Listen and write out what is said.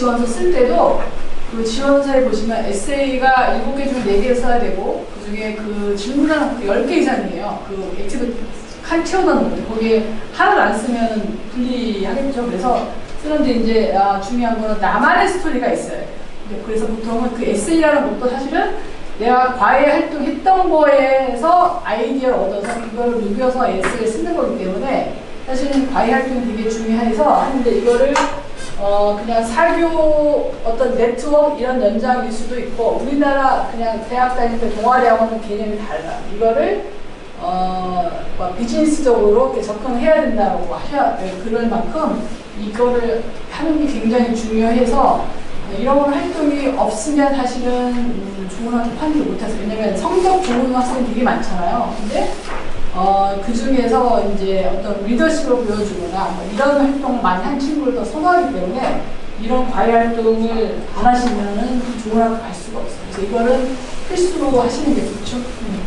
지원서 쓸 때도 그 지원서에 보시면 에세이가 7개 중에 4개를 써야 되고 그 중에 그 질문하는 거 10개 이상이에요. 그 액티브 칸 채워넣는 건데 거기에 하나를 안 쓰면 불리하겠죠. 그래서 쓰는데 이제 아, 중요한 거는 나만의 스토리가 있어요. 네, 그래서 보통은 그 에세이라는 것도 사실은 내가 과외 활동했던 거에서 아이디어를 얻어서 그걸 녹여서 에세이를 쓰는 거기 때문에 사실은 과외 활동이 되게 중요해서 하는데 이거를 어 그냥 사교 어떤 네트워크 이런 연장일 수도 있고 우리나라 그냥 대학 다닐 때 동아리 하고는 개념이 달라. 이거를 어, 뭐 비즈니스적으로 이렇게 접근해야 된다고 하셔야 돼. 그럴 만큼 이거를 하는 게 굉장히 중요해서 이런 활동이 없으면 사실은 음, 좋은 학교 게 못해서 왜냐면 성적 좋은 학생이 되게 많잖아요. 근데 어, 그 중에서 이제 어떤 리더십을 보여주거나 뭐 이런 활동을 많이 한 친구를 더 선호하기 때문에 이런 과외 활동을 안 하시면은 좋은 학교 갈 수가 없어요. 그래서 이거는 필수로 하시는 게 좋죠. 음.